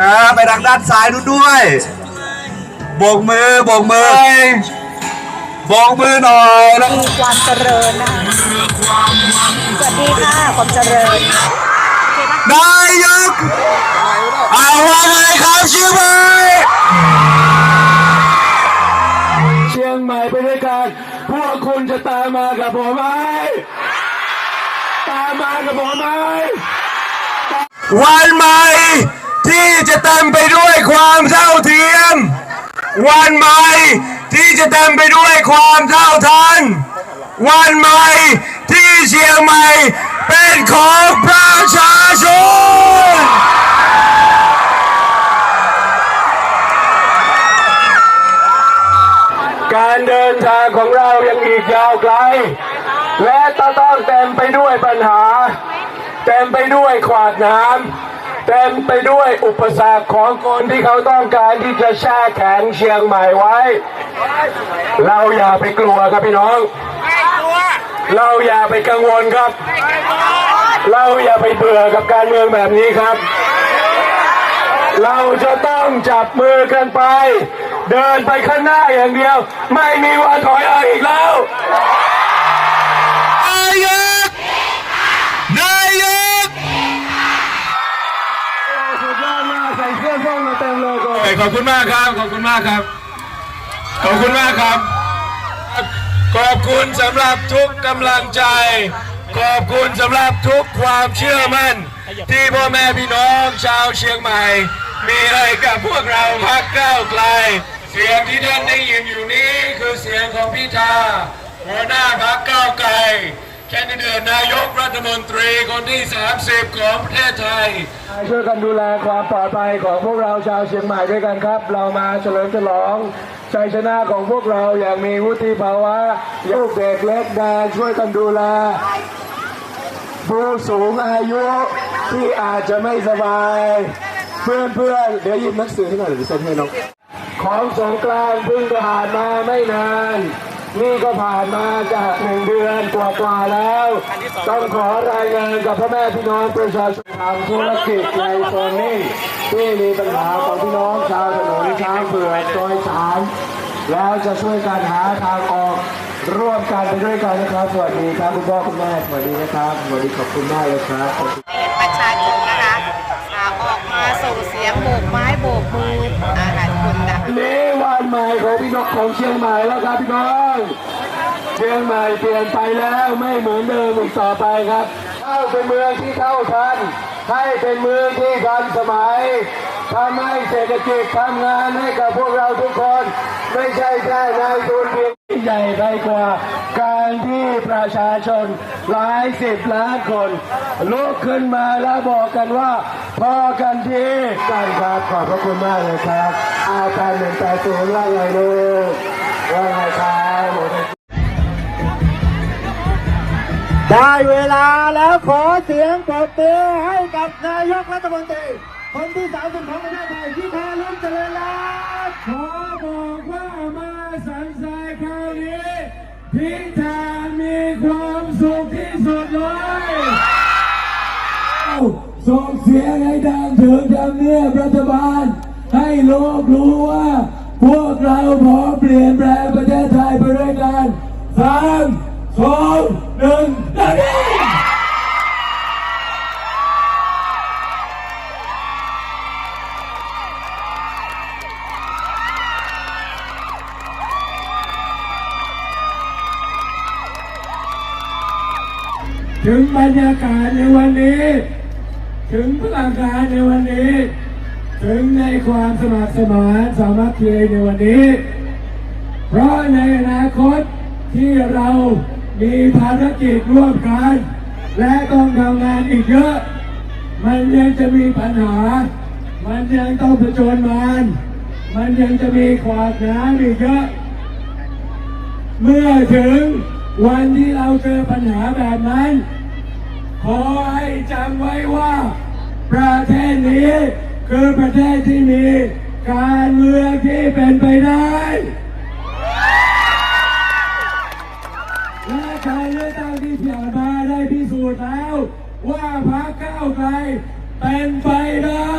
อ่าไปทางด้านซ้ายนู้นด้วยโบกมือโบกมือโบกมือหน่อยแล้วมีความเจริญนะคะสวัสดีค่ะความเจริญนายกเอาว่าไงครับชื่อไหมเชียงใหม่ไปด้วยกัน พวกคุณจะตามมากับผมไหมตามมากับผมไหมวันใหม่ ที่จะเต็มไปด้วยความเท่าเทียม วันใหม่ที่จะเต็มไปด้วยความเท่าทัน วันใหม่ที่เชียงใหม่เป็นของประชาชนการเดินทางของเรายังอีกยาวไกล และต้องเต็มไปด้วยปัญหา เต็มไปด้วยขวากน้ำ เต็มไปด้วยอุปสรรคของคนที่เขาต้องการที่จะแช่แข็งเชียงใหม่ไว้ เราอย่าไปกลัวครับพี่น้อง เราอย่าไปกังวลครับ เราอย่าไปเบื่อกับการเมืองแบบนี้ครับ เราจะต้องจับมือกันไป เดินไปข้างหน้าอย่างเดียว ไม่มีวันถอยเออีกแล้ว ขอบคุณมากครับ ขอบคุณมากครับ ขอบคุณมากครับ ขอบคุณสำหรับทุกกำลังใจ ขอบคุณสำหรับทุกความเชื่อมั่น ที่พ่อแม่พี่น้องชาวเชียงใหม่ มีให้กับพวกเราพักก้าวไกล เสียงที่ท่านได้ยินอยู่นี้คือเสียงของพิธาหัวหน้าพักก้าวไกลแคนดิเดตนายกรัฐมนตรีคนที่ 30 ของประเทศไทย ช่วยกันดูแลความปลอดภัยของพวกเราชาวเชียงใหม่ด้วยกันครับ เรามาเฉลิมฉลองชัยชนะของพวกเราอย่างมีวุฒิภาวะลูกเด็กเล็กแดงช่วยกันดูแลผู้สูงอายุที่อาจจะไม่สบาย เพื่อนเพื่อนๆเดี๋ยวยิบหนังสือให้หน่อยเดี๋ยวเซ็นให้น้องของสงกรานต์เพิ่งผ่านมาไม่นาน นี่ก็ผ่านมาจากหนึ่งเดือนกว่าๆแล้ว ต้องขอรายงานกับพ่อแม่พี่น้องประชาชนทางธุรกิจในโซนนี้ที่มีปัญหาของพี่น้องชาวถนนช้างเผือกซอยสามแล้วจะช่วยกันหาทางออกร่วมกันไปด้วยกันนะครับ สวัสดีครับคุณพ่อคุณแม่สวัสดีนะครับสวัสดีขอบคุณมากเลยครับประชาชนนะคะออกมาส่งเสียงโบกไม้โบกมืออาหารคนดังนี้วัน ใหม่ของพี่น้องของเชียงใหม่แล้วครับพี่น้องเชียงใหม่เปลี่ยนไปแล้วไม่เหมือนเดิมอีกต่อไปครับ เข้าเป็นเมืองที่เท่าทันให้เป็นเมืองที่ทันสมัยทำให้เศรษฐกิจทำงานให้กับพวกเราทุกคน ไม่ใช่แค่นายทุนเพียงที่ใหญ่ไปกว่า การที่ประชาชนหลายสิบล้านคนลุกขึ้นมาแล้วบอกกันว่า พอกันทีกันครับขอบพระคุณมากเลยครับ เอาแป ศูนย์ว่าไงลูกว่าไงครับได้เวลาแล้วขอเสียงปรบมือให้กับนายกรัฐมนตรีคนที่สามสิบของประเทศไทยที่แทนล้มเจริญรัตน์ขอบอกว่ามาสันทรายคราวนี้พิธามีความสุขที่สุดเลยส่งเสียงให้ดังถึงทำเนียบรัฐบาล ให้โลกรู้ว่า พวกเราพร้อมเปลี่ยนแปลงประเทศไทยไปด้วยกันสามสองหนึ่งดังนี้ถึงบรรยากาศในวันนี้ ถึงพลังงานในวันนี้ ถึงในความสมัครสมานสามัคคีในวันนี้ เพราะในอนาคตที่เรามีภารกิจร่วมกัน และต้องทำงานอีกเยอะ มันยังจะมีปัญหา มันยังต้องผจญมานมันยังจะมีขวากน้ำอีกเยอะ เมื่อถึงวันที่เราเจอปัญหาแบบนั้น ขอให้จำไว้ว่าประเทศนี้ คือประเทศที่มีการเมืองที่เป็นไปได้และการเลือกตั้งที่ผ่านมาได้พิสูจน์แล้ว ว่าพรรคก้าวไกลเป็นไปได้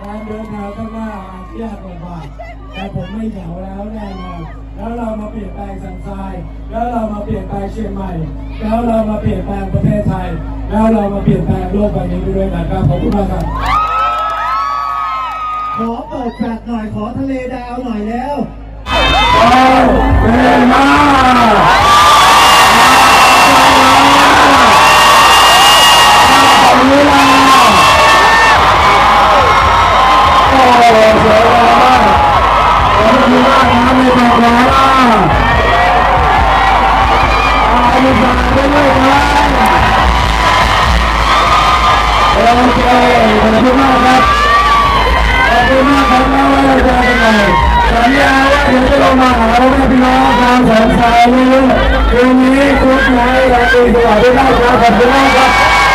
การเดินทางข้างน้าอาจยากลำบากแต่ผมไม่เหงาแล้วแน่นอน แล้วเรามาเปลี่ยนแปลงสันทราย แล้วเรามาเปลี่ยนแปลงเชียงใหม่ แล้วเรามาเปลี่ยนแปลงประเทศไทย แล้วเรามาเปลี่ยนแปลงโลกใบนี้ไปด้วยกันครับขอบคุณมากครับขอเปิดแฟลชหน่อยขอทะเลดาวหน่อยแล้วเป็นมา มาหาพ่อแม่พี่น้องทางแสนสายนี้คืนนี้คุณนายราตรีสวัสดิ์ด้วยนะครับขอบคุณมากครับ